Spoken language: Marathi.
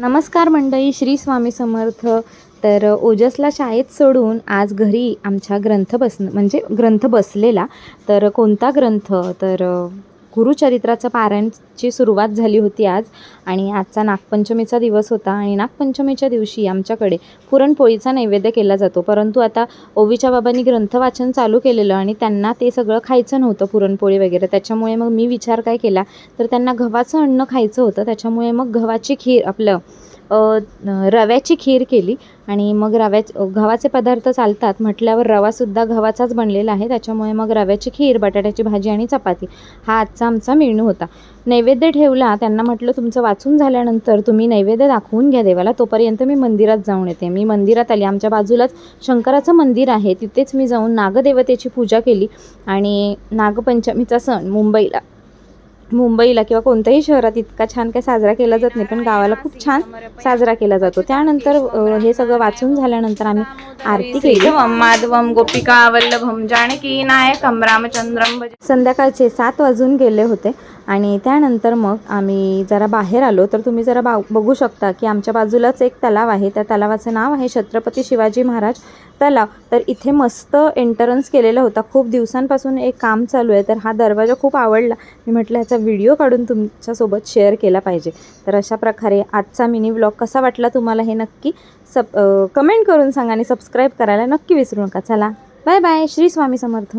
नमस्कार मंडळी श्री स्वामी समर्थ. तर ओजसला शाळेत सोडून आज घरी आमच्या ग्रंथ बस म्हणजे ग्रंथ बसलेला. तर कोणता ग्रंथ? तर गुरुचरित्राचं पारायणची सुरुवात झाली होती आज आणि आजचा नागपंचमीचा दिवस होता आणि नागपंचमीच्या दिवशी आमच्याकडे पुरणपोळीचा नैवेद्य केला जातो. परंतु आता ओवीच्या बाबांनी ग्रंथवाचन चालू केलेलं आणि त्यांना ते सगळं खायचं नव्हतं पुरणपोळी वगैरे. त्याच्यामुळे मग मी विचार काय केला तर त्यांना गव्हाचं अन्न खायचं होतं. त्याच्यामुळे मग गव्हाची खीर आपलं रव्याची खीर केली आणि मग रव्याच गव्हाचे पदार्थ चालतात म्हटल्यावर रवासुद्धा गव्हाचाच बनलेला आहे. त्याच्यामुळे मग रव्याची खीर बटाट्याची भाजी आणि चपाती हा आजचा आमचा मेनू होता. नैवेद्य ठेवला त्यांना म्हटलं तुमचं वाचून झाल्यानंतर तुम्ही नैवेद्य दाखवून घ्या देवाला. तोपर्यंत मी मंदिरात जाऊन येते. मी मंदिरात आली. आमच्या बाजूलाच शंकराचं मंदिर आहे. तिथेच मी जाऊन नागदेवतेची पूजा केली आणि नागपंचमीचा सण मुंबईला मुंबईला किंवा कोणत्याही शहरात इतका छान काय साजरा केला जात नाही पण गावाला खूप छान साजरा केला जातो. त्यानंतर हे सगळं वाचून झाल्यानंतर आम्ही आरती केली. माधवम गोपिका वल्लभम जानकी नायकम रामचंद्रम संध्याकाळचे सात वाजून गेले होते. आणि त्यानंतर मग आम्ही जरा बाहेर आलो. तर तुम्ही जरा बा बघू शकता की आमच्या बाजूलाच एक तलाव आहे. त्या तलावाचं नाव आहे छत्रपती शिवाजी महाराज तलाव. तर इथे मस्त एंटरन्स केलेला होता. खूप दिवसांपासून एक काम चालू आहे. तर हा दरवाजा खूप आवडला. मी म्हटलं ह्याचा व्हिडिओ काढून तुमच्यासोबत शेअर केला पाहिजे. तर अशा प्रकारे आजचा मिनी व्लॉग कसा वाटला तुम्हाला हे नक्की सब कमेंट करून सांगा आणि सबस्क्राईब करायला नक्की विसरू नका. चला बाय बाय श्री स्वामी समर्थ.